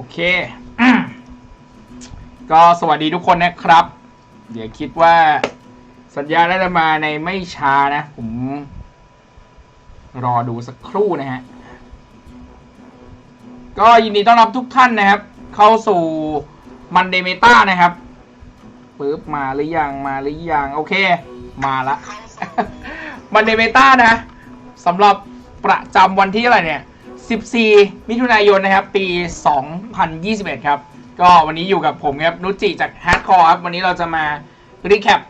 โอเค ก็สวัสดีทุกคนนะครับ เดี๋ยวคิดว่าสัญญาณน่าจะมาในไม่ช้านะ ผม รอดูสักครู่นะฮะ ก็ยินดีต้อนรับทุกท่านนะครับ เข้าสู่มันเดเมตานะครับปึ๊บมาหรือยังมาหรือยังโอเค มาละมันเดเมตานะสำหรับประจำวันที่อะไรเนี่ย 14 มิถุนายนนะครับ ปี 2021 ครับ ก็วันนี้อยู่กับผมครับนุจิจาก Hardcore ครับ วันนี้เราจะมารีแคป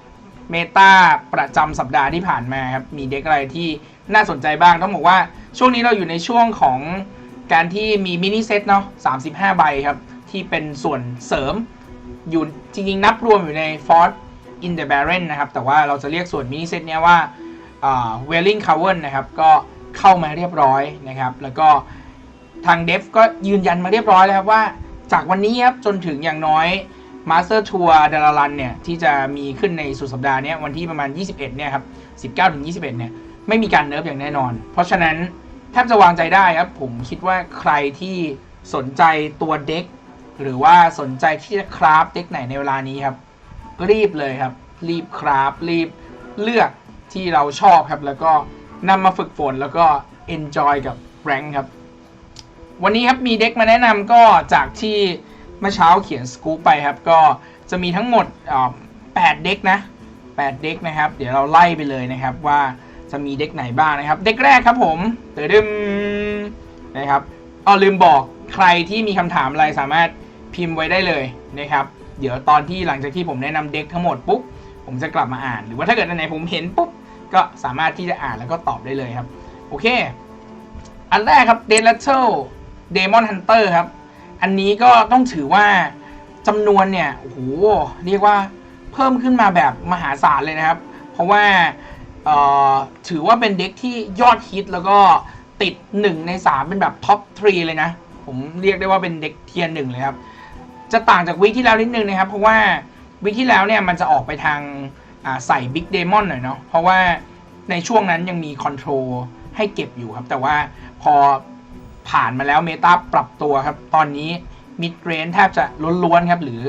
เมตาประจำสัปดาห์ที่ผ่านมาครับ มีเด็กอะไรที่น่าสนใจบ้าง ต้องบอกว่าช่วงนี้เราอยู่ในช่วงของการที่มีมินิเซตเนาะ 35 ใบครับ ที่เป็นส่วนเสริมอยู่จริงๆ นับรวมอยู่ใน f o r t in the Baron นะครับ แต่ว่าเราจะเรียกส่วนมินิเซตเนี้ยว่าเวลลิงคาร์เวนนะครับ ก็ เข้ามาเรียบร้อยนะครับ แล้วก็ทางเดฟก็ยืนยันมาเรียบร้อยแล้วครับว่า จากวันนี้ครับจนถึงอย่างน้อยมาสเตอร์ทัวร์ดารารันเนี่ย ที่จะมีขึ้นในสุดสัปดาห์นี้วันที่ประมาณ 21 เนี่ยครับ 19 ถึง 21 เนี่ย ไม่มีการเนิร์ฟอย่างแน่นอน เพราะฉะนั้นแทบจะวางใจได้ครับ ผมคิดว่าใครที่สนใจตัวเด็ก หรือว่าสนใจที่จะคราฟเด็กไหนในเวลานี้ครับ รีบเลยครับ รีบคราฟรีบเลือกที่เราชอบครับแล้วก็ นำมาฝึกฝนแล้วก็ enjoy กับแรงครับ วันนี้ครับมีเด็กมาแนะนำก็จากที่เมื่อเช้าเขียนสกู๊ปไปครับ ก็จะมีทั้งหมด8เด็กนะ8เด็กนะครับ เดี๋ยวเราไล่ไปเลยนะครับว่าจะมีเด็กไหนบ้างนะครับ เด็กแรกครับผมเตอดึมนะครับอ๋อลืมบอกใครที่มีคำถามอะไรสามารถพิมพ์ไว้ได้เลยนะครับ เดี๋ยวตอนที่หลังจากที่ผมแนะนำเด็กทั้งหมดปุ๊บผมจะกลับมาอ่าน หรือว่าถ้าเกิดอันไหนผมเห็นปุ๊บ ก็สามารถที่จะอ่านแล้วก็ตอบได้เลยครับ โอเค อันแรกครับเดลเทลเดมอนฮันเตอร์ครับ อันนี้ก็ต้องถือว่าจำนวนเนี่ยโอ้โหเรียกว่าเพิ่มขึ้นมาแบบมหาศาลเลยนะครับ เพราะว่าถือว่าเป็นเด็กที่ยอดฮิตแล้วก็ติด 1 ใน 3 เป็นแบบท็อป3เลยนะ ผมเรียกได้ว่าเป็นเด็กเทียร์หนึ่งเลยครับ จะต่างจากวิกที่แล้วนิดนึงนะครับ เพราะว่าวิกที่แล้วเนี่ยมันจะออกไปทาง ใส่บิ๊กเดมอนหน่อยเนาะเพราะว่าในช่วงนั้นยังมีคอนโทรลให้เก็บอยู่ครับ แต่ว่าพอผ่านมาแล้วเมตาปรับตัวครับ ตอนนี้มิดเรนแทบจะล้วนๆครับ หรือ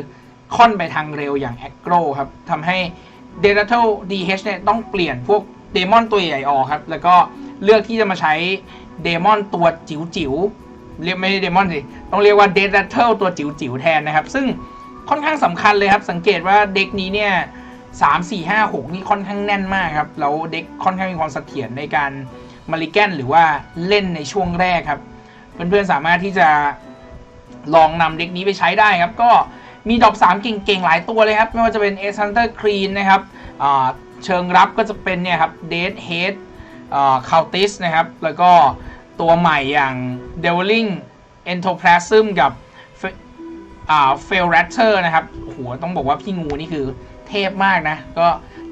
ค่อนไปทางเร็วอย่างแอ g โกรครับทำให้เด l เทล DH เนี่ยต้องเปลี่ยนพวกเดมอนตัวใหญ่ออกครับ แล้วก็เลือกที่จะมาใช้เดมอนตัวจิ๋วๆเรียกไม่ใช่เดมอนสิ ต้องเรียกว่าเด l เทลตัวจิ๋วๆแทนนะครับ ซึ่งค่อนข้างสำคัญเลยครับ สังเกตว่าเด็กนี้เนี่ย สามสี่ห้าหกนี่ค่อนข้างแน่นมากครับ แล้วเด็กค่อนข้างมีความเสถียรในการมาริแกนหรือว่าเล่นในช่วงแรกครับ เพื่อนๆสามารถที่จะลองนำเด็กนี้ไปใช้ได้ครับ ก็มีดอก3เก่งๆ หลายตัวเลยครับ ไม่ว่าจะเป็น a c e n t e r Green นนะครับเชิงรับก็จะเป็นเนี่ยครับ Dead Head อ่า Cultist นะครับ แล้วก็ตัวใหม่อย่าง Deviling Entoplasm กับ Fe- อ่า f a i l Raptor นะครับโอ้โหต้องบอกว่าพี่งูนี่คือ เทพมากนะ ก็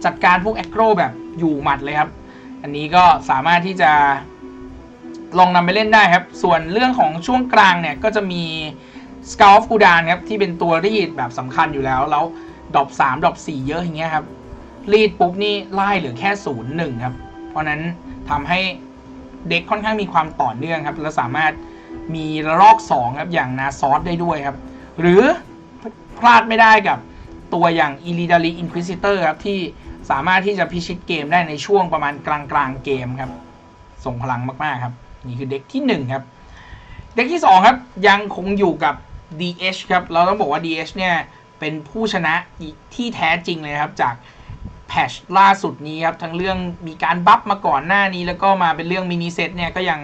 จัดการพวกแอ g โ o แบบอยู่หมัดเลยครับ อันนี้ก็สามารถที่จะลองนำไปเล่นได้ครับ ส่วนเรื่องของช่วงกลางเนี่ย ก็จะมี s c a l f กูดานครับ ที่เป็นตัวรีดแบบสำคัญอยู่แล้ว แล้วดอป3ดอป4เยอะอย่างเงี้ยครับ รีดปุ๊บนี่ไล่เหลือแค่0 1ครับ เพราะนั้นทำให้เด็กค่อนข้างมีความต่อเนื่องครับ และสามารถมีระลอก2ครับอย่างนาซอสได้ด้วยครับ หรือพลาดไม่ได้กับ ตัวอย่าง i l l i d a r y Inquisitor ครับที่สามารถที่จะพิชิตเกมได้ในช่วงประมาณกลางๆเกมครับ ส่งพลังมาก ๆ ครับ นี่คือเด็กที่ 1 ครับ เด็กที่ 2 ครับ ยังคงอยู่กับ DH ครับ เราต้องบอกว่า DH เนี่ย เป็นผู้ชนะที่แท้จริงเลยครับ จากแพชล่าสุดนี้ครับ ทั้งเรื่องมีการบัฟมาก่อนหน้านี้ แล้วก็มาเป็นเรื่องมินิเซตเนี่ยก็ยัง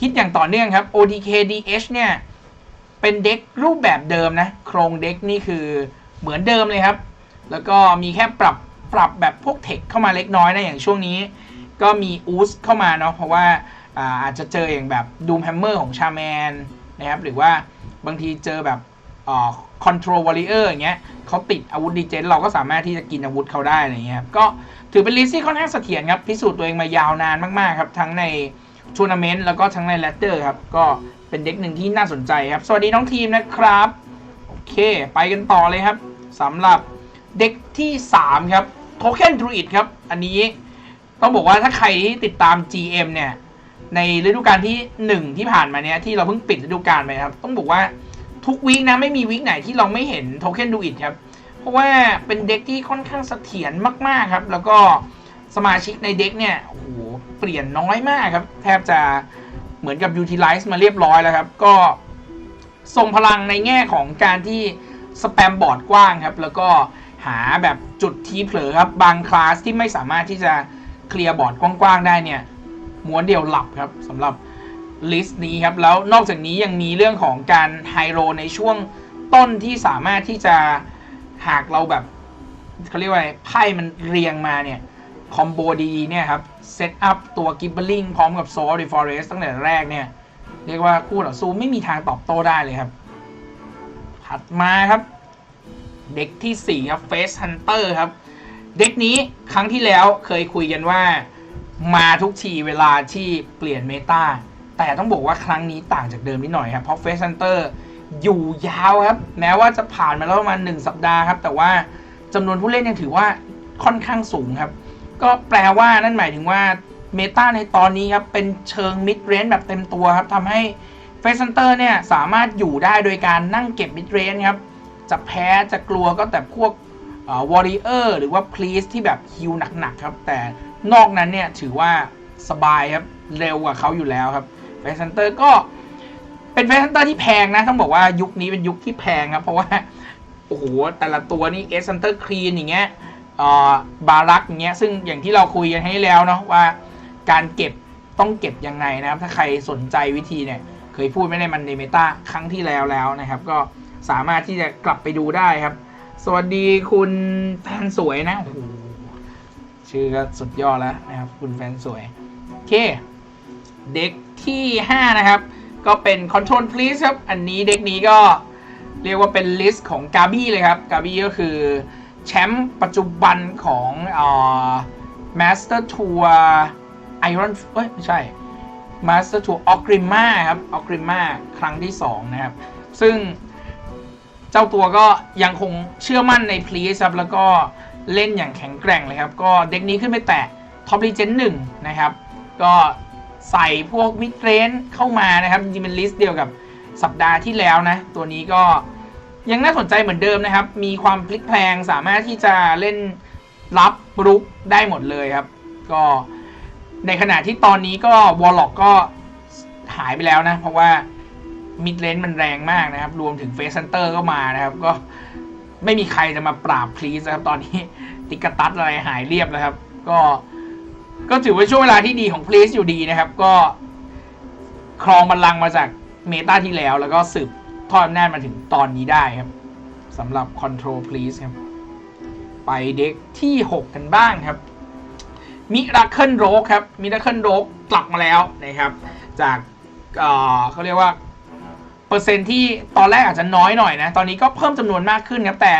ฮิตอย่างต่อเนื่องครับ ODK DH เนี่ยเป็นเด็กรูปแบบเดิมนะโครงเด็กนี่คือ เหมือนเดิมเลยครับ แล้วก็มีแค่ปรับปรับแบบพวกเทคเข้ามาเล็กน้อยนะอย่างช่วงนี้ ก็มีอูสเข้ามาเนาะเพราะว่าอาอาจจะเจออย่างแบบดูมแฮมเมอร์ของชาแมนนะครับหรือว่าบางทีเจอแบบคอนโทรลวอริเออร์อย่างเงี้ยเขาติดอาวุธดีเจนเราก็สามารถที่จะกินอาวุธเขาได้อะไรเงี้ยครับก็ถือเป็นลิสที่ค่อนข้างเสถียรครับ พิสูจน์ตัวเองมายาวนานมาก ๆ ครับ ทั้งในทัวร์นาเมนต์แล้วก็ทั้งในแรตเตอร์ครับ ก็เป็นเด็กหนึ่งที่น่าสนใจครับ สวัสดีน้องทีมนะครับ เค ไปกันต่อเลยครับสำหรับเด็กที่ 3 ครับโทเค็นดรูอิดครับ อันนี้ต้องบอกว่าถ้าใครที่ติดตาม GM เนี่ย ในฤดูกาลที่ 1 ที่ผ่านมาเนี่ยที่เราเพิ่งปิดฤดูกาลไปครับ ต้องบอกว่าทุกวีคนะไม่มีวีคไหนที่เราไม่เห็นโทเค็นดูอิดครับ เพราะว่าเป็นเด็กที่ค่อนข้างเสถียรมาก ๆ ครับ แล้วก็สมาชิกในเด็กเนี่ยโอ้โหเปลี่ยนน้อยมากครับ แทบจะเหมือนกับ utilize มาเรียบร้อยแล้วครับ ก็ ส่งพลังในแง่ของการที่สแปมบอร์ดกว้างครับ แล้วก็หาแบบจุดที่เผลอครับ บางคลาสที่ไม่สามารถที่จะเคลียร์บอร์ดกว้างๆได้เนี่ยม้วนเดียวหลับครับสำหรับลิสต์นี้ครับ แล้วนอกจากนี้ยังมีเรื่องของการไฮโรในช่วงต้นที่สามารถที่จะหากเราแบบเขาเรียกว่าไพ่มันเรียงมาเนี่ยคอมโบดีเนี่ยครับเซตอัพตัวกิบเบลิงพร้อมกับโซลดิฟอเรสตั้งแต่แรกเนี่ย เรียกว่าคู่ต่อสู้ไม่มีทางตอบโต้ได้เลยครับ ถัดมาครับ เด็กที่ 4 ครับ Face Hunter ครับ เด็กนี้ครั้งที่แล้วเคยคุยกันว่า มาทุกทีเวลาที่เปลี่ยนเมตาแต่ต้องบอกว่าครั้งนี้ต่างจากเดิมนิดหน่อยครับ เพราะ Face Hunter อยู่ยาวครับ แม้ว่าจะผ่านมาแล้วประมาณ 1 สัปดาห์ครับ แต่ว่าจำนวนผู้เล่นยังถือว่าค่อนข้างสูงครับ ก็แปลว่านั่นหมายถึงว่า เมตาในตอนนี้ครับ เป็นเชิงมิดเรน g ์แบบเต็มตัวครับทำให้เฟส e นเตอร์เนี่ย สามารถอยู่ได้โดยการนั่งเก็บมิดเรน g ์ครับ จะแพ้จะกลัวก็แต่พวกวอริเออร์หรือว่าพลีสที่แบบฮิวหนักๆครับ แต่นอกนั้นเนี่ย ถือว่าสบายครับ เร็วกว่าเขาอยู่แล้วครับเฟส e นเตอร์ก็เป็นเฟส e นเตอร์ที่แพงนะ ต้องบอกว่ายุคนี้เป็นยุคที่แพงครับ เพราะว่า โอ้โห แต่ละตัวนี่เอส e นเตอร์คลีนอย่างเงี้ยบารักอย่างเงี้ยซึ่งอย่างที่เราคุยกันให้แล้วเนาะว่า การเก็บต้องเก็บยังไงนะครับ ถ้าใครสนใจวิธีเนี่ย เคยพูดไม่ได้มันในเมตาครั้งที่แล้วแล้วนะครับ ก็สามารถที่จะกลับไปดูได้ครับ สวัสดีคุณแฟนสวยนะโอ้โหชื่อก็สุดยอดแล้วนะครับ คุณแฟนสวย โอเค เด็กที่ 5 นะครับ ก็เป็น Control Please ครับ อันนี้เด็กนี้ก็เรียกว่าเป็นลิสต์ของกาบี้เลยครับกาบี้ก็คือแชมป์ปัจจุบันของเอ่อ Master Tour Iron เอ้ยไม่ใช่ Master Tour o g r i m a ครับ o g r i m a ครั้งที่ 2 นะครับ ซึ่งเจ้าตัวก็ยังคงเชื่อมั่นใน Please ครับ แล้วก็เล่นอย่างแข็งแกร่งเลยครับ ก็เด็กนี้ขึ้นไปแตะ Top Legend 1นะครับ ก็ใส่พวกมิดเรนเข้ามานะครับ จริงๆเป็นลิสต์เดียวกับสัปดาห์ที่แล้วนะ ตัวนี้ก็ยังน่าสนใจเหมือนเดิมนะครับ มีความพลิกแพลงสามารถที่จะเล่นรับรุกได้หมดเลยครับ ก็ ในขณะที่ตอนนี้ก็วอลล็อกก็หายไปแล้วนะ เพราะว่ามิดเลนมันแรงมากนะครับ รวมถึงเฟสเซนเตอร์ก็มานะครับ ก็ไม่มีใครจะมาปราบพลีสนะครับ ตอนนี้ติกกระตัดอะไรหายเรียบแล้วครับ ก็ก็ถือว่าช่วงเวลาที่ดีของพลีสอยู่ดีนะครับ ก็ครองบัลลังก์มาจากเมตาที่แล้ว แล้วก็สืบทอดอำนาจมาถึงตอนนี้ได้ครับสำหรับ Control Please ครับ ไปเด็กที่ 6 กันบ้างครับ มิราเคิลโรกครับมิราเคิลโรกกลับมาแล้วนะครับ จากเเขาเรียกว่า เปอร์เซ็นที่ตอนแรกอาจจะน้อยหน่อยนะ ตอนนี้ก็เพิ่มจำนวนมากขึ้นครับ แต่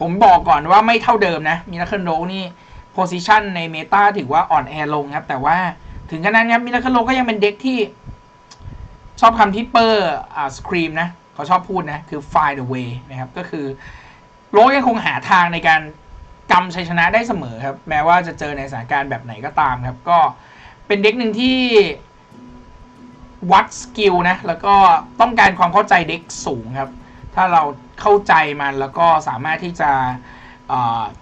ผมบอกก่อนว่าไม่เท่าเดิมนะมิราเคิลโรกนี่โพซิชันในเมตาถือว่าอ่อนแอลงครับ แต่ว่าถึงขนาดนั้นครับมิราเคิลโรกก็ยังเป็นเด็กที่ ชอบคำที่เปอร์อ่าสครีมนะเขาชอบพูดนะ คือ find a way นะครับ ก็คือโลกยังคงหาทางในการ กำชัยชนะได้เสมอครับ แม้ว่าจะเจอในสถานการณ์แบบไหนก็ตามครับ ก็เป็นเด็กหนึ่งที่วัดสกิลนะ แล้วก็ต้องการความเข้าใจเด็กสูงครับ ถ้าเราเข้าใจมันแล้วก็สามารถที่จะ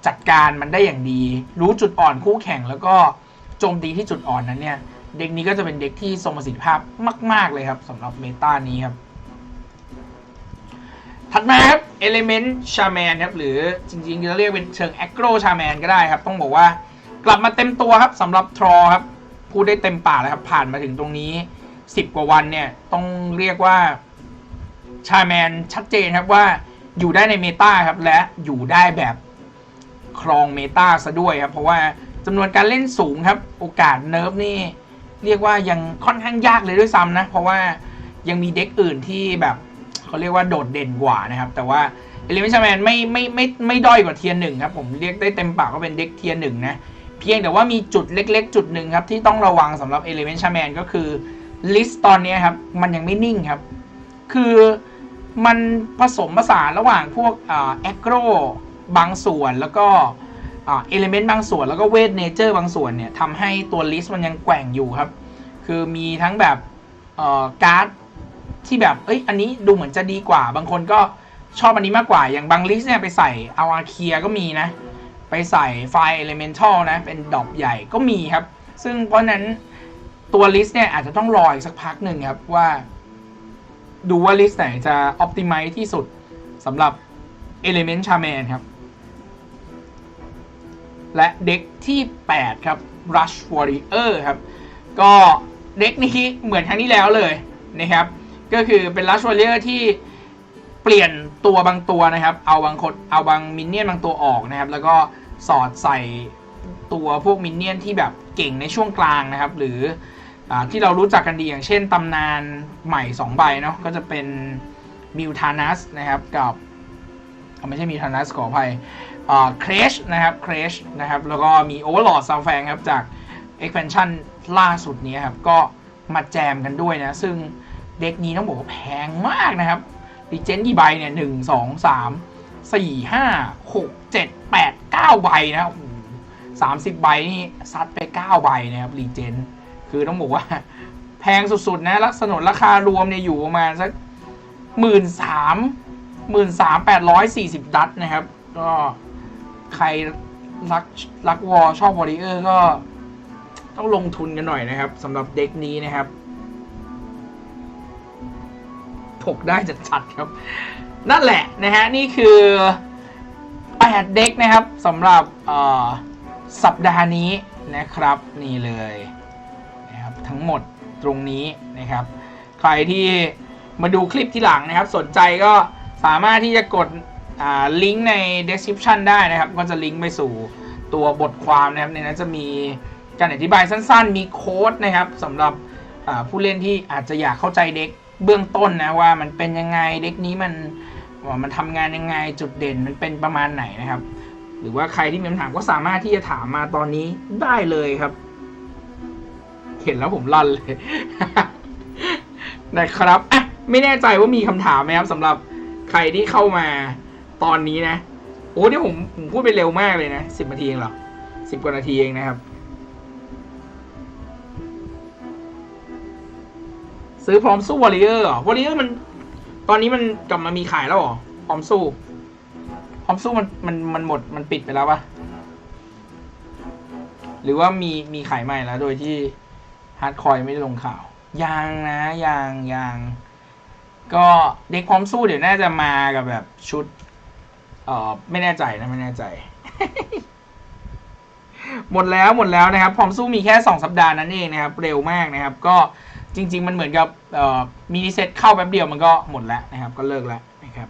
จัดการมันได้อย่างดี รู้จุดอ่อนคู่แข่ง แล้วก็โจมตีที่จุดอ่อนนั้นเนี่ย เด็กนี้ก็จะเป็นเด็กที่ทรงประสิทธิภาพมาก ๆ เลยครับสำหรับเมตานี้ครับ ถัดมาครับ Element Shaman ครับหรือจริงๆจะเรียกเป็นเชิง Aggro Shaman ก็ได้ครับ ต้องบอกว่ากลับมาเต็มตัวครับสำหรับทรอครับ พูดได้เต็มปากเลยครับ ผ่านมาถึงตรงนี้ 10 กว่าวันเนี่ย ต้องเรียกว่าชาแมนชัดเจนครับว่าอยู่ได้ในเมตาครับ และอยู่ได้แบบครองเมตาซะด้วยครับ เพราะว่าจำนวนการเล่นสูงครับ โอกาสเนิร์ฟนี่ เรียกว่ายังค่อนข้างยากเลยด้วยซ้ำนะ เพราะว่ายังมีเด็กอื่นที่แบบ เขาเรียกว่าโดดเด่นกว่านะครับ แต่ว่าเอลิเมนชแมนไม่ไม่ไม่ไม่ด้อยกว่าเทียร์หนึ่งครับ ผมเรียกได้เต็มปากว่าเป็นเด็กเทียร์หนึ่งนะ เพียงแต่ว่ามีจุดเล็กๆ จุดหนึ่งครับ ที่ต้องระวังสำหรับ Element Shaman ก็คือลิสต์ตอนนี้ครับ มันยังไม่นิ่งครับ คือมันผสมผสานระหว่างพวกแอคโรบางส่วนแล้วก็เอลิเมนต์บางส่วนแล้วก็เวทเนเจอร์บางส่วนเนี่ยทำให้ตัวลิสต์มันยังแกว่งอยู่ครับ คือมีทั้งแบบการ์ด ที่แบบเอ้ยอันนี้ดูเหมือนจะดีกว่า บางคนก็ชอบอันนี้มากกว่าอย่างบางลิสต์เนี่ยไปใส่เอาอาเคียก็มีนะ ไปใส่ไฟล์ Elemental นะ เป็นดอกใหญ่ก็มีครับ ซึ่งเพราะนั้นตัวลิสต์เนี่ยอาจจะต้องรออีกสักพักหนึ่งครับว่า ดูว่าลิสต์ไหนจะ optimize ที่สุดสำหรับ Element Shaman ครับ และเด็กที่ 8 ครับ Rush Warrior ครับ ก็เด็กนี้เหมือนครั้งที่แล้วเลยนะครับ ก็คือเป็น Rush Warrior ที่เปลี่ยนตัวบางตัวนะครับ เอาบางคนเอาบางมินเนี่ยนบางตัวออกนะครับ แล้วก็สอดใส่ตัวพวกมินเนี่ยนที่แบบเก่งในช่วงกลางนะครับ หรืออที่เรารู้จักกันดีอย่างเช่นตำนานใหม่ 2 ใบเนาะก็จะเป็นมิวทานัสนะครับกับไม่ใช่มิวทานัสขออภัยเครชนะครับเครชนะครับ แล้วก็มี Overlord ซาวแฟงครับจาก expansion ล่าสุดนี้ครับ ก็มาแจมกันด้วยนะ ซึ่ง เด็กนี้ต้องบอกว่าแพงมากนะครับดีเจนกี่ใบเนี่ยหนึ่งสองสามสี่ห้าหกเจ็ดแปดเก้าใบนะโอ้สามสิบใบนี่ซัดไปเก้าใบนะครับรีเจนคือต้องบอกว่า แพงสุดๆนะลักษณะราคารวมเนี่ยอยู่ประมาณสักหมื่นสามหมื่นสามแปดร้อยสี่สิบดัตนะครับ ก็ใครรักรักวอชอบวอริเออร์ก็ต้องลงทุนกันหน่อยนะครับสำหรับเด็กนี้นะครับ ถกได้จัดจัดๆครับ นั่นแหละนะฮะนี่คือ 8 เด็กนะครับสำหรับสัปดาห์นี้นะครับนี่เลยนะครับทั้งหมดตรงนี้นะครับ ใครที่มาดูคลิปที่หลังนะครับ สนใจก็สามารถที่จะกดลิงก์ใน description ได้นะครับ ก็จะลิงก์ไปสู่ตัวบทความนะครับในนั้นจะมีการอธิบายสั้นๆ มีโค้ดนะครับสำหรับผู้เล่นที่อาจจะอยากเข้าใจเด็ก เบื้องต้นนะว่ามันเป็นยังไงเด็กนี้มันมันทำงานยังไงจุดเด่นมันเป็นประมาณไหนนะครับ หรือว่าใครที่มีคำถามก็สามารถที่จะถามมาตอนนี้ได้เลยครับ เห็นแล้วผมลั่นเลยนะครับอะไม่แน่ใจว่ามีคำถามไหมครับสำหรับใครที่เข้ามาตอนนี้นะ โอ้นี่ผมผมพูดไปเร็วมากเลยนะสิบนาทีเองหรอสิบกว่านาทีเองนะครับ ซื้อพร้อมสู้วอริเออร์เหรอวอริเออร์มัน ตอนนี้มันกลับมามีขายแล้วเหรอพร้อมสู้ พร้อมสู้มันมันมันหมดมันปิดไปแล้วปะหรือว่ามีมีขายใหม่แล้ว โดยที่ฮาร์ดคอยไม่ได้ลงข่าว ยังนะยังยังก็เด็กพร้อมสู้เดี๋ยวน่าจะมากับแบบชุด เออไม่แน่ใจนะไม่แน่ใจ หมดแล้วหมดแล้วนะครับ พร้อมสู้มีแค่ 2 สัปดาห์นั้นเองนะครับ เร็วมากนะครับ ก็ จริง ๆ มันเหมือนกับมินิเซตเข้าแป๊บเดียวมันก็หมดแล้วนะครับ ก็เลิกแล้วนะครับ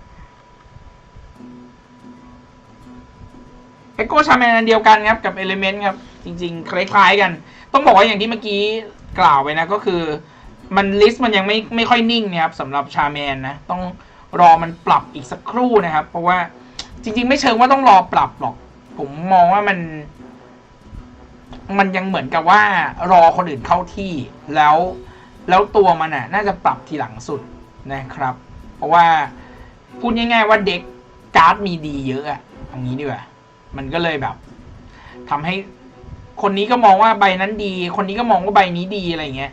เอ็กโกชาแมนอันเดียวกันครับกับเอลิเมนต์ครับ จริง ๆ คล้ายๆกัน ต้องบอกว่าอย่างที่เมื่อกี้กล่าวไปนะก็คือ มันลิสต์มันยังไม่ไม่ค่อยนิ่งนะครับสำหรับชาแมนนะ ต้องรอมันปรับอีกสักครู่นะครับ เพราะว่าจริง ๆ ไม่เชิงว่าต้องรอปรับหรอก ผมมองว่ามัน มันยังเหมือนกับว่ารอคนอื่นเข้าที่แล้ว แล้วตัวมันน่ะน่าจะปรับทีหลังสุดนะครับ เพราะว่าพูดง่าย ๆ ว่าเด็กการ์ดมีดีเยอะอะอย่างนี้ดีกว่ามันก็เลยแบบทำให้คนนี้ก็มองว่าใบนั้นดี คนนี้ก็มองว่าใบนี้ดีอะไรเงี้ย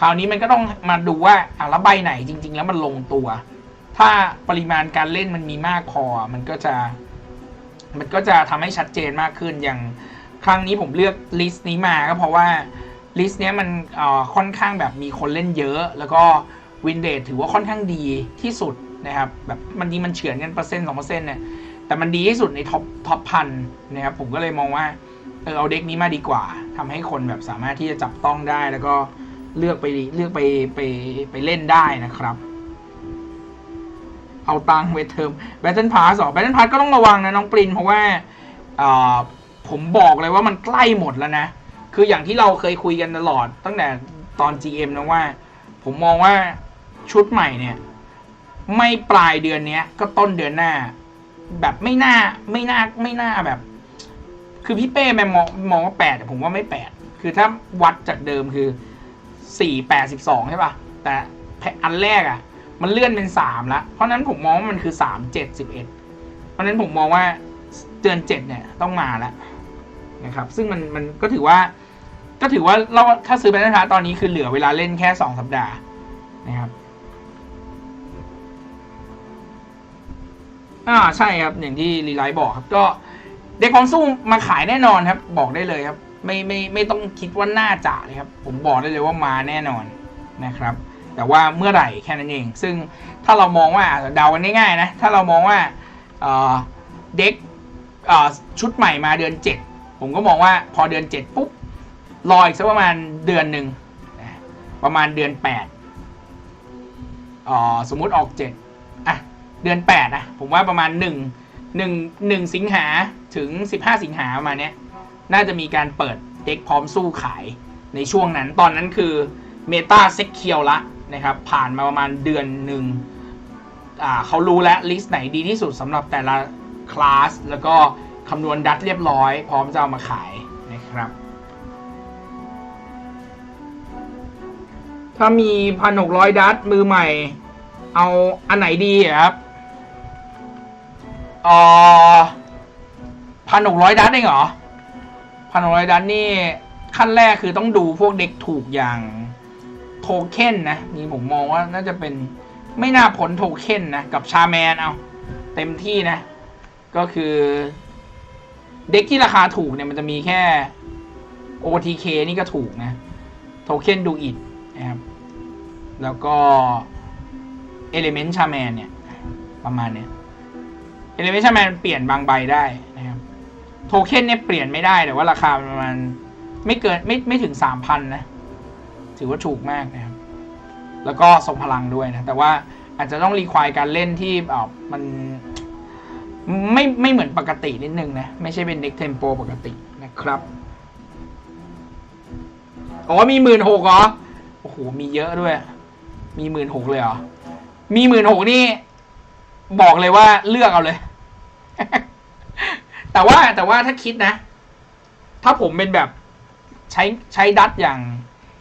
คราวนี้มันก็ต้องมาดูว่าอะแล้วใบไหนจริง ๆ แล้วมันลงตัว ถ้าปริมาณการเล่นมันมีมากพอ มันก็จะ มันก็จะทำให้ชัดเจนมากขึ้นอย่างครั้งนี้ผมเลือกลิสต์นี้มาก็เพราะว่า ลิสต์เนี้ยมันอ่อค่อนข้างแบบมีคนเล่นเยอะ แล้วก็วินเดทถือว่าค่อนข้างดีที่สุดนะครับแบบมันดีมันเฉือนกันเปอร์เซ็นต์สองเปอร์เซ็นต์เนี่ยแต่มันดีที่สุดในท็อปท็อปพันนะครับผมก็เลยมองว่าเออเอาเด็กนี้มาดีกว่าทำให้คนแบบสามารถที่จะจับต้องได้แล้วก็เลือกไปเลือกไปไปไปเล่นได้นะครับ เอาตังเวทเทอมแบทเทิลพาสหรอแบทเทิลพาสก็ต้องระวังนะน้องปรินเพราะว่าอ่อผมบอกเลยว่ามันใกล้หมดแล้วนะ คืออย่างที่เราเคยคุยกันตลอด ตั้งแต่ตอน GM นะว่า ผมมองว่าชุดใหม่เนี่ย ไม่ปลายเดือนเนี้ยก็ต้นเดือนหน้า แบบไม่น่าไม่น่าไม่น่าแบบ คือพี่เป้แม่มองมองว่าแปดแต่ผมว่าไม่แปดคือถ้าวัดจากเดิมคือสี่แปดสิบสองใช่ป่ะ แต่อันแรกอะ่ะ มันเลื่อนเป็นสามล้วเพราะนั้นผมมองว่ามันคือสามเจ็ดสิบเอ็ดเพราะนั้นผมมองว่าเดือนเจ็ดเนี่ยต้องมาแล้วนะครับ ซึ่งมันมันก็ถือว่า ก็ถือว่าเราถ้าซื้อเป็นราคะตอนนี้คือเหลือเวลาเล่นแค่สองสัปดาห์นะครับอ่าใช่ครับ อย่างที่รีไลท์บอกครับ ก็เด็กของสู้มาขายแน่นอนครับ บอกได้เลยครับ ไม่ไม่ไม่ต้องคิดว่าน่าจะเลยครับ ผมบอกได้เลยว่ามาแน่นอนนะครับ แต่ว่าเมื่อไหร่แค่นั้นเอง ซึ่งถ้าเรามองว่าเดากันง่ายๆนะ ถ้าเรามองว่าเด็กชุดใหม่มาเดือน 7 ผมก็มองว่าพอเดือน 7 ปุ๊บ รออีกสักประมาณเดือนหนึ่งประมาณเดือน8อ่อสมมุติออก7อะเดือน8นะผมว่าประมาณ1 1 1สิงหาถึง15สิงหาประมาณเนี้ยน่าจะมีการเปิดเด็กพร้อมสู้ขายในช่วงนั้นตอนนั้นคือเมตาเซ็กเคียวละนะครับผ่านมาประมาณเดือนหนึ่งอ่าเขารู้แล้วลิสต์ไหนดีที่สุดสำหรับแต่ละคลาสแล้วก็คำนวณดัตเรียบร้อย พร้อมจะเอามาขายนะครับ ถ้ามีพันหกร้อยดัตมือใหม่ เอาอันไหนดีครับอ่อพันหกร้อยดัตเองเหรอพันหกร้อยดันนี่ขั้นแรกคือต้องดูพวกเด็กถูกอย่างโทเค็นนะนี่ผมมองว่าน่าจะเป็นไม่น่าผลโทเค็นนะ กับชาแมนเอา เต็มที่นะ ก็คือ เด็กที่ราคาถูกเนี่ยมันจะมีแค่ OTK นี่ก็ถูกนะ โทเค็นดูอิด นะครับ แล้วก็ Element ชาแมนเนี่ย ประมาณเนี้ย Element ชาแมนเปลี่ยนบางใบได้นะครับ โทเค็นเนี่ยเปลี่ยนไม่ได้แต่ว่าราคาประมาณไม่เกินไม่ไม่ถึงสามพันนะ ถือว่าถูกมากนะครับ แล้วก็ทรงพลังด้วยนะ แต่ว่าอาจจะต้องรีควายการเล่นที่เอ่อมันไม่ไม่เหมือนปกตินิดนึงนะ ไม่ใช่เป็นเด็กเทมโปปกตินะครับ อ๋อมีหมื่นหกเหรอ หมีเยอะด้วย มีหมื่นหกเลยเหรอ มีหมื่นหกนี่ บอกเลยว่าเลือกเอาเลย แต่ว่าแต่ว่าถ้าคิดนะ ถ้าผมเป็นแบบใช้ใช้ดัตอย่าง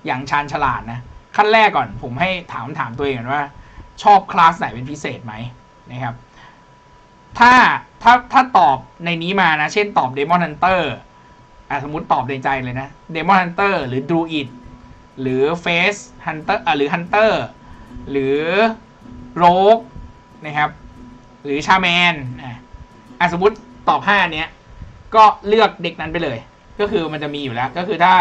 อย่างชาญฉลาดนะ ขั้นแรกก่อน ผมให้ถามถามตัวเองก่อนว่า ชอบคลาสไหนเป็นพิเศษไหมนะครับ ถ้าถ้าถ้าตอบในนี้มานะ เช่นตอบ Demon Hunter อะสมมติตอบในใจเลยนะ Demon Hunter หรือ Druid หรือ Face Hunter อะหรือ Hunter หรือ Rogue นะครับ หรือชาแมนอะอะสมมติตอบห้าเนี้ย ก็เลือกเด็กนั้นไปเลย ก็คือมันจะมีอยู่แล้ว ก็คือถ้า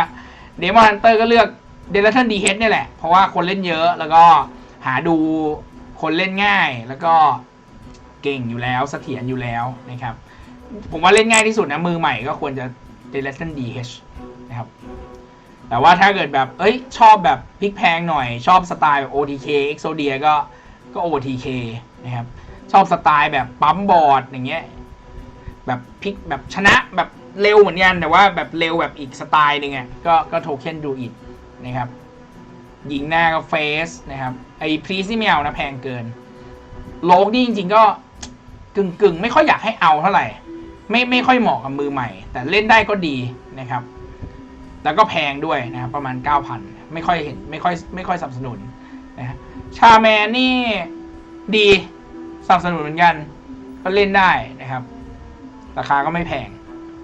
Demon Hunter ก็เลือก d e l a t o n DH เนี่ยแหละ เพราะว่าคนเล่นเยอะแล้วก็หาดูคนเล่นง่ายแล้วก็เก่งอยู่แล้วเสถียรอยู่แล้วนะครับ ผมว่าเล่นง่ายที่สุดนะมือใหม่ก็ควรจะ d e l a t o n DH นะครับ แต่ว่าถ้าเกิดแบบ เอ้ย ชอบแบบพลิกแพงหน่อย ชอบสไตล์แบบ OTK Exodia ก็ก็ OTK นะครับ ชอบสไตล์แบบปั๊มบอร์ดอย่างเงี้ย แบบพลิกแบบชนะแบบเร็วเหมือนกันแต่ว่าแบบเร็วแบบอีกสไตล์หนึงอะก็ก็โทเค็นดูอิดนะครับ ยิงหน้าก็เฟสนะครับ ไอ้พรีซี่ไม่เอานะแพงเกิน โลกนี่จริงๆก็กึ่งกึ่งๆไม่ค่อยอยากให้เอาเท่าไหร่ ไม่ไม่ค่อยเหมาะกับมือใหม่ แต่เล่นได้ก็ดีนะครับ แล้วก็แพงด้วยนะครับประมาณ 9,000 ไม่ค่อยเห็นไม่ค่อยไม่ค่อยสนับสนุนนะฮะชาแมนนี่ดีสนับสนุนเหมือนกัน ก็เล่นได้นะครับ ราคาก็ไม่แพง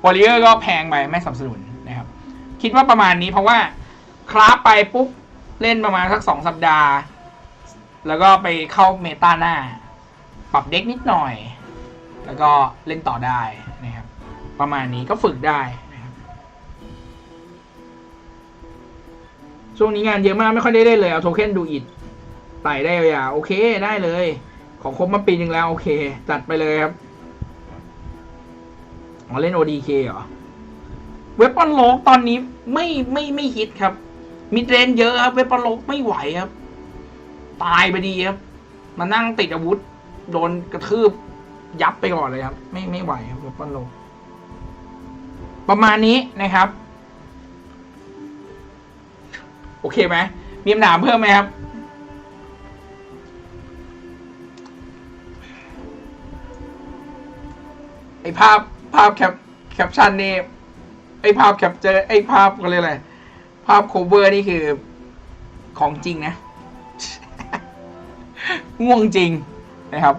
วอลเลอร์ก็แพงไปไม่สนับสนุนนะครับ คิดว่าประมาณนี้เพราะว่าคราฟไปปุ๊บเล่นประมาณสักสองสัปดาห์ แล้วก็ไปเข้าเมตาหน้า ปรับเด็กนิดหน่อย แล้วก็เล่นต่อได้นะครับ ประมาณนี้ก็ฝึกได้ ช่วงนี้งานเยอะมากไม่ค่อยได้เล่นเลยเอาโทเค็นดูอิดไต่ได้ยาวๆโอเคได้เลย ของครบมาปีหนึ่งแล้ว โอเค จัดไปเลยครับอ๋อเล่น ODK เหรอ เว็บปอนโลกตอนนี้ไม่ไม่ไม่ฮิตครับ มีเทรนเยอะครับ เว็บปอนโลกไม่ไหวครับ ตายไปดีครับ มานั่งติดอาวุธ โดนกระทืบยับไปก่อนเลยครับ ไม่ไม่ไหวครับเว็บปอนโลกประมาณนี้นะครับ โอเคไหมมีคำถามเพิ่มไหมครับ ไอภาพภาพแคปแคปชั่นนี่ไอภาพแคปเจอไอภาพก็เลยกอะไรภาพโคเวอร์นี่คือของจริงนะ ง่วงจริงนะครับ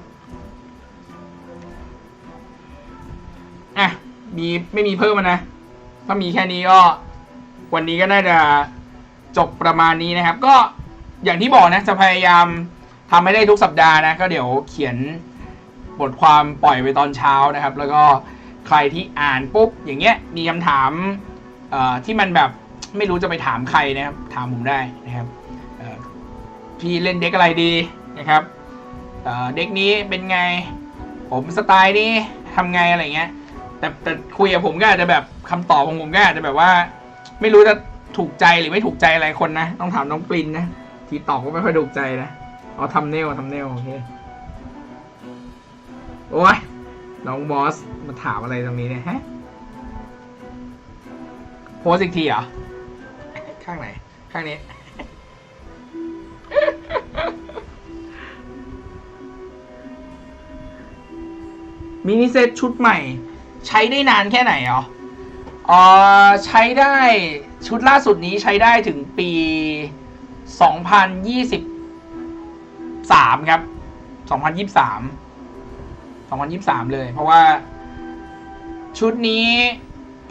อะมีไม่มีเพิ่มมานะ ถ้ามีแค่นี้ก็ วันนี้ก็น่าจะ จบประมาณนี้นะครับ ก็อย่างที่บอกนะจะพยายามทำให้ได้ทุกสัปดาห์นะ ก็เดี๋ยวเขียนบทความปล่อยไปตอนเช้านะครับ แล้วก็ใครที่อ่านปุ๊บอย่างเงี้ยมีคำถามที่มันแบบไม่รู้จะไปถามใครนะครับ ถามผมได้นะครับพี่เล่นเด็กอะไรดีนะครับเเด็กนี้เป็นไง ผมสไตล์นี้ทำไงอะไรเงี้ยแต่แต่คุยกับผมก็อาจจะแบบคำตอบของผมก็อาจจะแบบว่า ไม่รู้จะ ถูกใจหรือไม่ถูกใจอะไรคนนะ ต้องถามน้องปรินนะ ทีตอบก็ไม่ค่อยถูกใจนะเอาทำเนลทำเนลโอเคโอ้ยน้องบอสมาถามอะไรตรงนี้เนี่ยฮะโพสอีกทีเหรอ ข้างไหน ข้างนี้ มินิเซตชุดใหม่ ใช้ได้นานแค่ไหนอ๋อ ออใช้ได้ชุดล่าสุดนี้ใช้ได้ถึงปี 2023 ครับ 2023 2023 เลย เพราะว่า ชุดนี้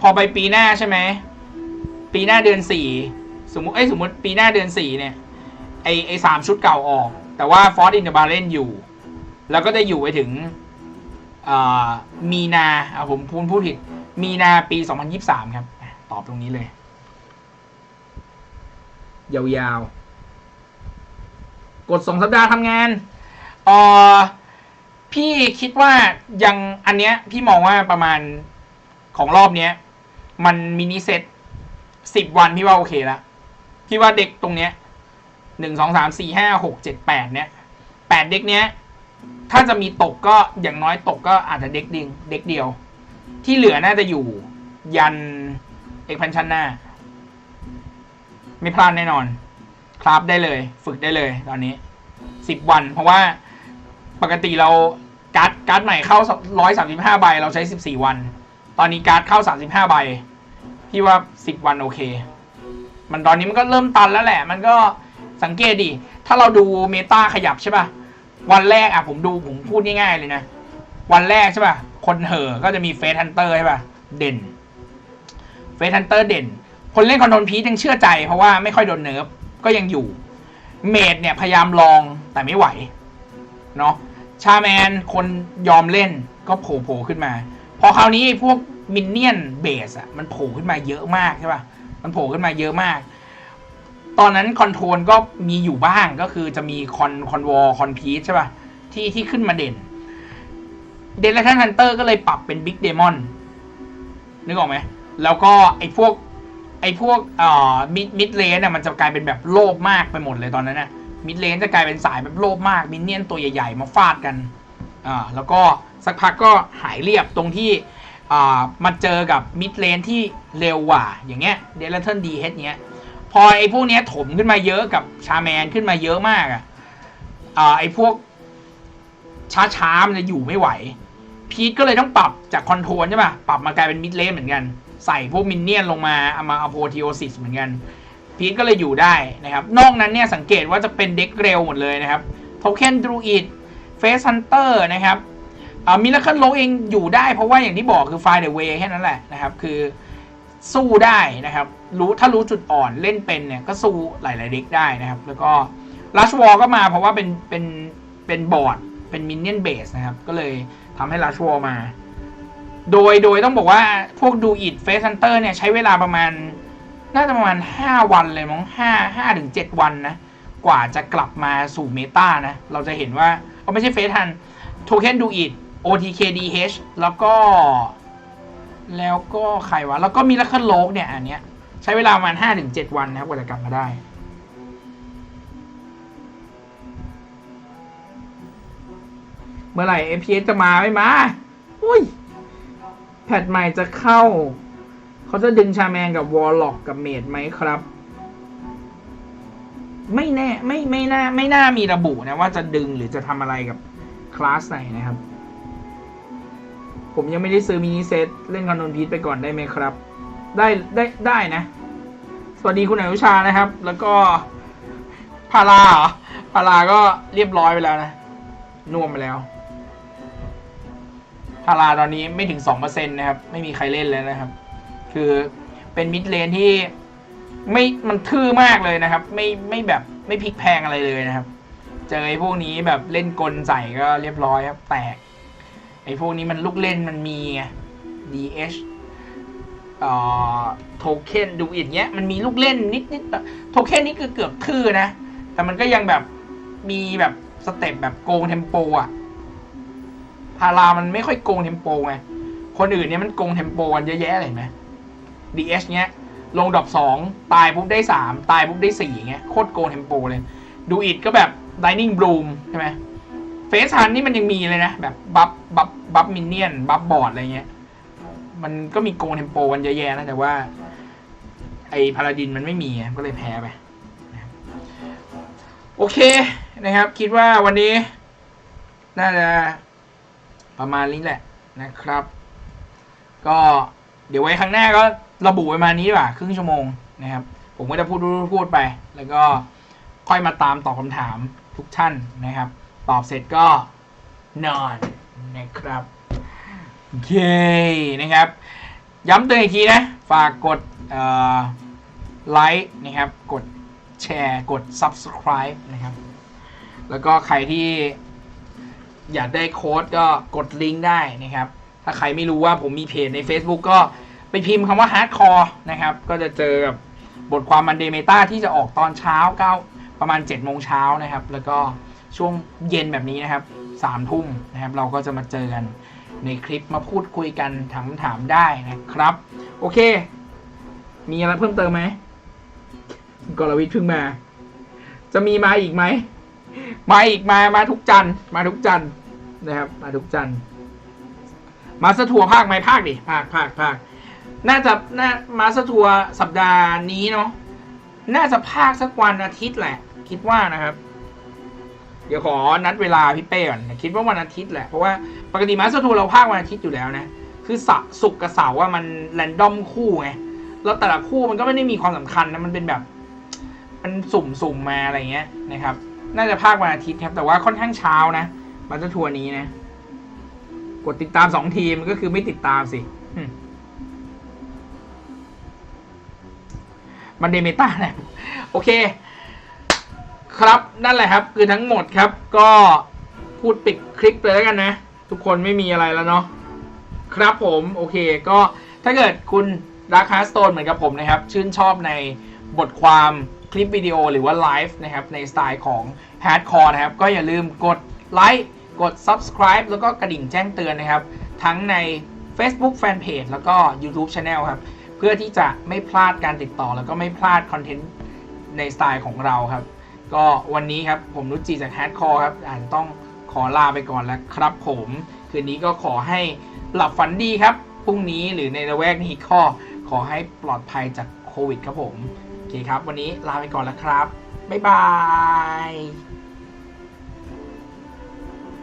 พอไปปีหน้าใช่ไหม ปีหน้าเดือนสี่สมมติเอ้สมมติปีหน้าเดือนสี่เนี่ย ไอไอสามชุดเก่าออก แต่ว่าฟอร์ดอินเดอะบาเล่นอยู่ แล้วก็จะอยู่ไปถึงมีนาอะผมพูดพูดผิดมีนาปี 2023 ครับ ตอบตรงนี้เลย ยาวๆ กดส่งสัปดาห์ทำงานเออพี่คิดว่ายังอันเนี้ย พี่มองว่าประมาณของรอบเนี้ย มันมินิเซตสิบวันพี่ว่าโอเคละพี่ว่าเด็กตรงเนี้ยหนึ่งสองสามสี่ห้าหกเจ็ดแปดเนี้ยแปดเด็กเนี้ย ถ้าจะมีตกก็อย่างน้อยตกก็อาจจะเด็กดิงเด็กเดียว ที่เหลือน่าจะอยู่ ยันเอกพันชันหน้า ไม่พลาดแน่นอน ครับได้เลย ฝึกได้เลย ตอนนี้สิบวัน เพราะว่าปกติเราการ์ดการ์ดใหม่เข้าร้อยสามสิบห้าใบเราใช้สิบสี่วัน ตอนนี้การ์ดเข้าสามสิบห้าใบพี่ว่าสิบวันโอเค มันตอนนี้มันก็เริ่มตันแล้วแหละ มันก็สังเกตดิ ถ้าเราดูเมตาขยับใช่ป่ะ วันแรกอะผมดูผมพูดง่ายๆเลยนะ วันแรกใช่ป่ะ คนเห่อก็จะมีเฟสฮันเตอร์ใช่ป่ะ เด่น เฟสฮันเตอร์เด่น คนเล่นคอนโทรลพีทยังเชื่อใจเพราะว่าไม่ค่อยโดนเนิร์ฟก็ยังอยู่ เมดเนี่ยพยายามลองแต่ไม่ไหว เนาะ ชาแมนคนยอมเล่นก็โผล่โผล่ขึ้นมา พอคราวนี้พวกมินเนี่ยนเบสอะมันโผล่ขึ้นมาเยอะมากใช่ป่ะ มันโผล่ขึ้นมาเยอะมาก ตอนนั้นคอนโทรลก็มีอยู่บ้างก็คือจะมีคอนคอนวอลคอนพีชใช่ป่ะที่ที่ขึ้นมาเด่น เดนและท่านฮันเตอร์ก็เลยปรับเป็นบิ๊กเดมอนนึกออกไหม แล้วก็ไอ้พวก ไอ้พวกเอ่อมิดมิดเลนน่ะมันจะกลายเป็นแบบโลภมากไปหมดเลยตอนนั้นน่ะมิดเลนจะกลายเป็นสายแบบโลภมากมินเนี่ยนตัวใหญ่ๆ มาฟาดกันอ่าแล้วก็สักพักก็หายเรียบตรงที่อ่ามาเจอกับมิดเลนที่เร็วกว่า อย่างเงี้ยเดลเทนดีเฮดเนี้ยพอไอ้พวกเนี้ยถมขึ้นมาเยอะกับชาแมนขึ้นมาเยอะมากอะอ่าไอ้พวกช้าๆมันจะอยู่ไม่ไหว พีทก็เลยต้องปรับจากคอนโทรลใช่ป่ะ ปรับมากลายเป็นมิดเลนเหมือนกัน ใส่พวกมินเนี่ยนลงมาเอามาเอาโพทีโอซิสเหมือนกัน พีทก็เลยอยู่ได้นะครับ นอกนั้นเนี่ยสังเกตว่าจะเป็นเด็กเร็วหมดเลยนะครับโทเค็นดรูอิดเฟสฮันเตอร์นะครับมิลเลอร์โลเองอยู่ได้เพราะว่าอย่างที่บอกคือไฟเดอะเวย์แค่นั้นแหละนะครับคือสู้ได้นะครับ รู้ถ้ารู้จุดอ่อนเล่นเป็นเนี่ยก็สู้หลาย ๆ เด็กได้นะครับ แล้วก็ลัชวอลก็มาเพราะว่าเป็นเป็นเป็นบอร์ดเป็นมินเนี่ยนเบสนะครับ ก็เลย ทำให้ลัชวอลมา โดยโดยต้องบอกว่าพวกดูอิดเฟสซันเตอร์เนี่ยใช้เวลาประมาณ น่าจะประมาณ 5 วันเลยมั้งห้าห้าถึงเจ็ดวันนะ กว่าจะกลับมาสู่เมตานะ เราจะเห็นว่าเอาไม่ใช่เฟสทันโทเค็นดูอิด OTKDH แล้วก็ แล้วก็ใครวะ แล้วก็มีลัคเคิลโลกเนี่ย อันเนี้ย ใช้เวลาประมาณ5-7 วันนะกว่าจะกลับมาได้ เมื่อไหร่ FPS จะมาไม่มา อุ้ย แพทใหม่จะเข้า เขาจะดึงชาแมนกับวอลล็อกกับเมดไหมครับ ไม่แน่ไม่ไม่น่าไม่น่ามีระบุนะว่าจะดึงหรือจะทำอะไรกับคลาสไหนนะครับ ผมยังไม่ได้ซื้อมินิเซตเล่นคอนโทรลพีทไปก่อนได้ไหมครับ ได้ได้ได้นะ สวัสดีคุณอนุชานะครับ แล้วก็พาราเหรอพาราก็เรียบร้อยไปแล้วนะน่วมไปแล้ว พาราตอนนี้ไม่ถึงสองเปอร์เซ็นต์นะครับ ไม่มีใครเล่นเลยนะครับ คือเป็นมิดเลนที่ไม่มันทื่อมากเลยนะครับ ไม่ไม่แบบไม่พลิกแพงอะไรเลยนะครับ เจอไอ้พวกนี้แบบเล่นกลใส่ก็เรียบร้อยครับ แตก ไอ้พวกนี้มันลูกเล่นมันมีไง DH เอ่อโทเค็นดูอิดเนี้ยมันมีลูกเล่นนิดนิดโทเค็นนี่คือเกือบคือนะ แต่มันก็ยังแบบมีแบบสเต็ปแบบโกงเทมโปอะ พารามันไม่ค่อยโกงเทมโปไง คนอื่นเนี่ยมันโกงเทมโปกันเยอะแยะเลยเห็นไหม DH เนี้ย ลงดอกสองตายปุ๊บได้สามตายปุ๊บได้สี่เงี้ยโคตรโกงเทมโปเลยดูอิดก็แบบ Dining Bloom ใช่ไหมเฟสฮันนี่มันยังมีเลยนะ แบบบัฟบัฟบัฟมินเนี่ยนบัฟบอร์ดอะไรเงี้ย มันก็มีโกงเทมโปกันเยอะแยะนะแต่ว่า ไอพาราดินมันไม่มีก็เลยแพ้ไปโอเคนะครับ คิดว่าวันนี้น่าจะ ประมาณนี้แหละนะครับ ก็เดี๋ยวไว้ครั้งหน้าก็ระบุประมาณนี้ดีกว่าครึ่งชั่วโมงนะครับ ผมก็จะพูดพูดพูดไป แล้วก็ค่อยมาตามตอบคำถามทุกท่านนะครับ ตอบเสร็จก็นอนนะครับโอเคนะครับ ย้ำเตือนอีกทีนะ ฝากกดไลค์นะครับ กดแชร์ กด subscribe นะครับ แล้วก็ใครที่ อยากได้โค้ดก็กดลิงก์ได้นะครับ ถ้าใครไม่รู้ว่าผมมีเพจใน Facebook ก็ไปพิมพ์คำว่า hardcore นะครับ ก็จะเจอกับบทความมันเดเมตาที่จะออกตอนเช้า9ประมาณ7โมงเช้านะครับ แล้วก็ช่วงเย็นแบบนี้นะครับ3ทุ่มนะครับ เราก็จะมาเจอกันในคลิปมาพูดคุยกันถามถามได้นะครับ โอเค มีอะไรเพิ่มเติมไหมกรวิทย์เพิ่งมา จะมีมาอีกไหมมาอีกมามาทุกจันทร์มาทุกจันทร์ นะครับ มาทุกจันทร์มาสทัวร์ภาคไหมภาคดิภาคภาคภาคน่าจะน่ามาสทัวร์สัปดาห์นี้เนาะน่าจะภาคสักวันอาทิตย์แหละ คิดว่านะครับ เดี๋ยวขอนัดเวลาพี่เป้ก่อนคิดว่าวันอาทิตย์แหละเพราะว่าปกติมาสทัวร์เราภาควันอาทิตย์อยู่แล้วนะคือสะสุกกับเสาร์ว่ามันแรนดอมคู่ไงแล้วแต่ละคู่มันก็ไม่ได้มีความสำคัญนะมันเป็นแบบ มันสุ่มๆมาอะไรเงี้ยนะครับ น่าจะภาควันอาทิตย์ครับ แต่ว่าค่อนข้างเช้านะ มาสทัวร์นี้นะ กดติดตามสองทีมก็คือไม่ติดตามสิมันเดเมตาแหละโอเค ครับนั่นแหละครับ คือทั้งหมดครับ ก็พูดปิดคลิปเลยแล้วกันนะ ทุกคนไม่มีอะไรแล้วเนาะครับผมโอเค ก็ถ้าเกิดคุณรักฮาร์สโตนเหมือนกับผมนะครับ ชื่นชอบในบทความคลิปวิดีโอหรือว่าไลฟ์นะครับ ในสไตล์ของ Hardcore นะครับ ก็อย่าลืมกดไลค์ กด Subscribe แล้วก็กระดิ่งแจ้งเตือนนะครับ ทั้งใน Facebook Fanpage แล้วก็ YouTube Channel ครับ เพื่อที่จะไม่พลาดการติดต่อ แล้วก็ไม่พลาดคอนเทนต์ในสไตล์ของเราครับ ก็วันนี้ครับ ผมนุชจีจาก Hardcore ครับอาจต้องขอลาไปก่อนแล้วครับผม คืนนี้ก็ขอให้หลับฝันดีครับ พรุ่งนี้หรือในระแวกนี้ก็ขอให้ปลอดภัยจากโควิดครับผม โอเคครับ วันนี้ลาไปก่อนแล้วครับ บ๊ายบาย